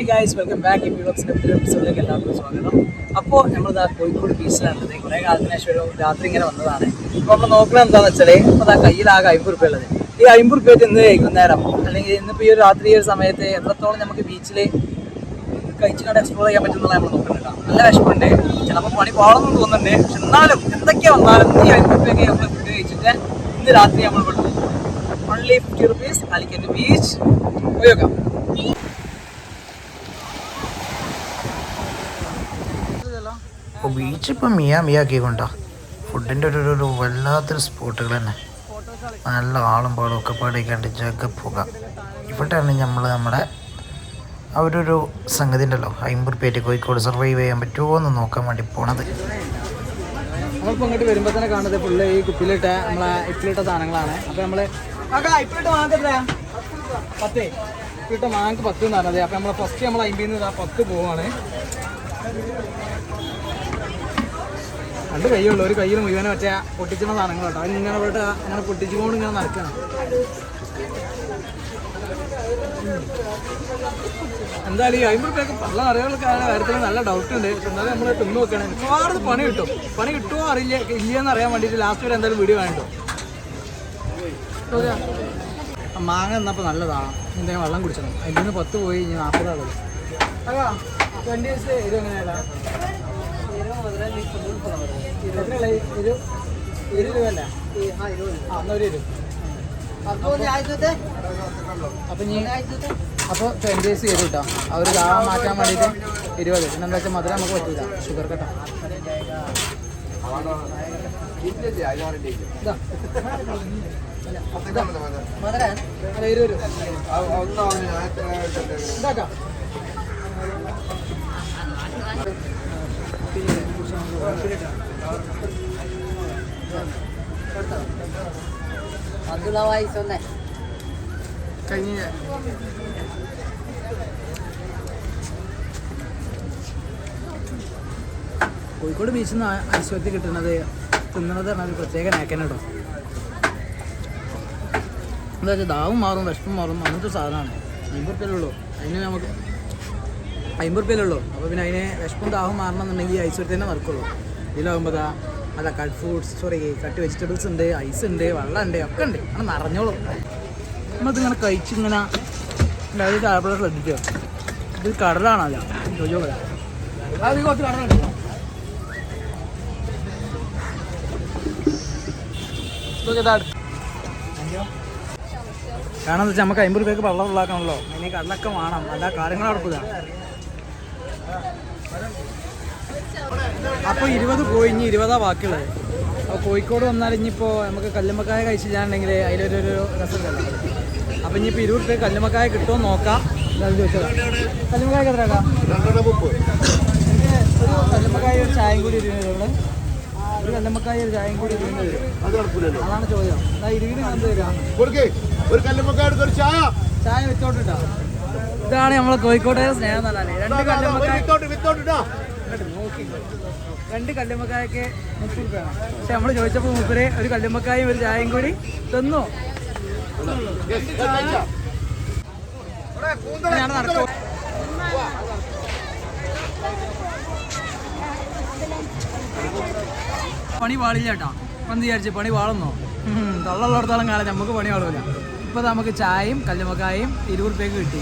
Hi guys welcome back ഈ വ്ളോഗ്സിന്റെ പുതിയ എപ്പിസോഡിലേക്ക് എല്ലാവർക്കും സ്വാഗതം. അപ്പോൾ നമ്മളിതാ കോഴിക്കോട് ബീച്ചിലാണുള്ളത് കുറേ കാലത്തിന് ശേഷം ഒരു രാത്രി ഇങ്ങനെ വന്നതാണ്. അപ്പോൾ നമ്മൾ നോക്കുന്നത് എന്താണെന്ന് വെച്ചാൽ ഇപ്പോൾ ആ കയ്യിലാകെ അമ്പത് റുപ്യ ഉള്ളത്. ഈ അമ്പത് റുപ്യ ഇന്ന് വൈകുന്നേരം അല്ലെങ്കിൽ ഇന്നിപ്പോൾ ഈ ഒരു രാത്രി ഒരു സമയത്ത് എത്രത്തോളം നമുക്ക് ബീച്ചിൽ കഴിച്ചുകൊണ്ട് എക്സ്പ്ലോർ ചെയ്യാൻ പറ്റുന്നതാണ് നമ്മൾ നോക്കുന്നുണ്ട് നല്ല വിഷമമുണ്ട് ചിലപ്പോൾ പണി പോകണമെന്ന് തോന്നുന്നുണ്ട്. പക്ഷെ എന്നാലും എന്തൊക്കെ വന്നാലും ഈ അമ്പത് റുപ്യൊക്കെ നമ്മൾ ഫുഡ് കഴിച്ചിട്ട് ഇന്ന് രാത്രി നമ്മൾ ഇവിടെ only fifty rupees Calicut beach പോയി അപ്പോൾ ബീച്ച് ഇപ്പം മിയ മിയാക്കിക്കൊണ്ടാ ഫുഡിന്റെ ഒരു ഒരു- വല്ലാത്തൊരു സ്പോട്ടുകൾ തന്നെ. നല്ല ആളും പാടും ഒക്കെ പാടിക്കാണ്ട് പുക ഇവിടെയാണ് നമ്മൾ നമ്മുടെ ആ ഒരു സംഗതി ഉണ്ടല്ലോ. അമ്പത് പേര് കോഴിക്കോട് സർവൈവ് ചെയ്യാൻ പറ്റുമോ എന്ന് നോക്കാൻ വേണ്ടി പോണത്. നമ്മളിപ്പോൾ ഈ നമ്മളെ സാധനങ്ങളാണ്. അപ്പോൾ മാങ്ങക്ക് പത്ത്. എന്ന് പറഞ്ഞത്. അപ്പോൾ നമ്മൾ ഫസ്റ്റ് നമ്മൾ അമ്പതിൽ പത്ത് പോവാണ്. രണ്ട് കൈയുള്ളൂ. ഒരു കയ്യിൽ മുഴുവനെ മറ്റേ പൊട്ടിച്ചുന്ന സാധനങ്ങൾ കേട്ടോ. അതിങ്ങനെ പോയിട്ട് അങ്ങനെ പൊട്ടിച്ചുകൊണ്ട് ഇങ്ങനെ നടക്കണം. എന്തായാലും ഈ അമ്പത് രൂപയൊക്കെ പള്ള അറിയാനുള്ള കാര്യത്തിൽ നല്ല ഡൗട്ട് ഉണ്ട്. പക്ഷെ എന്നാലും നമ്മൾ തിന്നു നോക്കുകയാണ് ഒരുപാട് പണി കിട്ടും. പണി കിട്ടുമോ അറിയില്ല. ഇല്ലയെന്ന് അറിയാൻ വേണ്ടിയിട്ട് ലാസ്റ്റ് വരെ എന്തായാലും വീഡിയോ വേണ്ടോ മാങ്ങ എന്നപ്പോൾ നല്ലതാണ് എന്തെങ്കിലും വെള്ളം കുടിച്ചണം അതിൽ നിന്ന് പത്ത് പോയി ഇനി അതാ ട്വന്റി ഡേയ്സ് ഇത് എത്രയുള്ള ഇരു ഇരു രൂപ അല്ലേ ആ എന്നാ ഒരു ഇരു അപ്പം ഇനി അപ്പോൾ ചെയ്തു കേട്ടോ ആ ഒരു ദാഹം മാറ്റാൻ വേണ്ടിയിട്ട് ഇരുപത് പിന്നെ എന്താ വെച്ചാൽ മധുരം നമുക്ക് പറ്റില്ല ഷുഗർ കേട്ടോ മധുരം രൂപ ഇതാക്കാം കഴിഞ്ഞ കോഴിക്കോട് ബീച്ചിൽ നിന്ന് ഐശ്വര്യത്തിൽ കിട്ടുന്നത് തിന്നണത് പറഞ്ഞാൽ ഒരു പ്രത്യേക നേക്കന കേട്ടോ എന്താ വെച്ചാൽ ദാവും മാറും വിഷമം മാറും അങ്ങനത്തെ സാധനമാണ്. അമ്പത് അതിന് നമുക്ക് അമ്പത് അപ്പോൾ പിന്നെ അതിന് വിഷമം ദാഹം മാറണം എന്നുണ്ടെങ്കിൽ ഈ ഐശ്വര്യത്തിൽ നടക്കുള്ളൂ. ഇതിലാകുമ്പോൾ അല്ല cut fruits sorry cut vegetables ഉണ്ട് ഐസ് ഉണ്ട് വെള്ളം ഉണ്ട് ഒക്കെ ഉണ്ട്. അങ്ങനെ നിറഞ്ഞോളും. നമ്മളിതിങ്ങനെ കഴിച്ചിങ്ങനെ അതായത് താഴെ ശ്രദ്ധിക്കുക ഇത് കടലാണല്ല ചോദിച്ചോ അത് കുറച്ച് കടലുണ്ട് കാരണം വെച്ചാൽ നമുക്ക് അമ്പത് രൂപയ്ക്ക് വെള്ളം ഉള്ളാക്കണമല്ലോ അതിന് കടലൊക്കെ വേണം. അല്ല കാര്യങ്ങൾ നടക്കുക അപ്പോൾ ഇരുപത് പോയി ഇനി ഇരുപതാ ബാക്കിയുള്ളത്. അപ്പോൾ കോഴിക്കോട് വന്നാൽ ഇനിയിപ്പോൾ നമുക്ക് കല്ലുമ്മക്കായ കഴിച്ചില്ലാണ്ടെങ്കിൽ അതിലൊരു അപ്പൊ അപ്പോൾ ഇനിയിപ്പോൾ ഇരുപത് രൂപ കല്ലുമ്മക്കായ കിട്ടുമോ നോക്കാം. ചോദിച്ചതാ കല്ലുമ്മക്കായ ഒരു കല്ലുമ്മക്കായ ഒരു ചായയും കൂടി ഇരുപത് രൂപ ഒരു കല്ലുമ്മക്കായ ഒരു ചായയും കൂടി ഇരുപത് രൂപ അതാണ് ചോദ്യം. എന്നാ ഇരുപത് എന്ത് തരാം. കൊടുക്കേ. ഒരു കല്ലുമ്മക്കാർക്ക് ഒരു ചായ. വെച്ചോട്ടിട്ടാ ഇതാണ് നമ്മളെ കോഴിക്കോട്ടെ സ്നേഹം തന്നെ രണ്ട് കല്ലുമ്മക്കായ നോക്കി. രണ്ട് കല്ലുമ്മക്കായൊക്കെ മുപ്പത് രൂപയാണ് പക്ഷെ നമ്മൾ ചോദിച്ചപ്പോൾ മുപ്പര് ഒരു കല്ലുമ്മക്കായും ഒരു ചായയും കൂടി തന്നു. പണി പാടില്ല കേട്ടോ. അപ്പം വിചാരിച്ചു? പണി വാളുന്നോ തള്ളുള്ളിടത്തോളം കാലം നമുക്ക് പണി പാടില്ല ഇപ്പോൾ നമുക്ക് ചായയും കല്ലുമ്മക്കായും ഇരുപത് റുപ്യക്ക് കിട്ടി.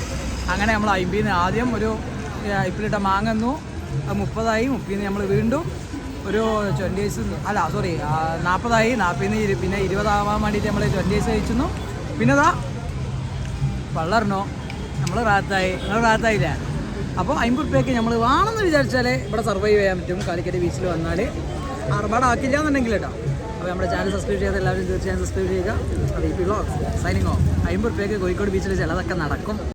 അങ്ങനെ നമ്മൾ അമ്പതിന് ആദ്യം ഒരു ഇപ്പിലിട്ട മാങ്ങന്നു അത് മുപ്പതായി നിന്ന് നമ്മൾ വീണ്ടും ഒരു ട്വന്റി ഡേയ്സ് അല്ല സോറി നാൽപ്പതായി നാൽപ്പതിന് ഇരു പിന്നെ ഇരുപതാവാൻ വേണ്ടിയിട്ട് നമ്മൾ ട്വന്റി ഡേയ്സ് കഴിച്ചു പിന്നെ അതാ പള്ളറിനോ നമ്മൾ റാത്തായി നിങ്ങൾ റാത്തായില്ലേ? അപ്പോൾ അമ്പത് റുപ്യക്ക് നമ്മൾ വേണമെന്ന് വിചാരിച്ചാൽ ഇവിടെ സർവൈവ് ചെയ്യാൻ പറ്റും. കാലിക്കറ്റ് ബീച്ചിൽ വന്നാൽ ആർഭാടാക്കില്ല എന്നുണ്ടെങ്കിൽ കേട്ടോ. അപ്പോൾ നമ്മുടെ ചാനൽ സബ്സ്ക്രൈബ് ചെയ്ത് എല്ലാവരും തീർച്ചയായും സബ്സ്ക്രൈബ് ചെയ്യുക. അത് ഈ വ്ളോഗ്സ് സൈനിങ് ഓഫ് അമ്പത് റുപ്യക്ക് കോഴിക്കോട് ബീച്ചിൽ ചിലതൊക്കെ നടക്കും.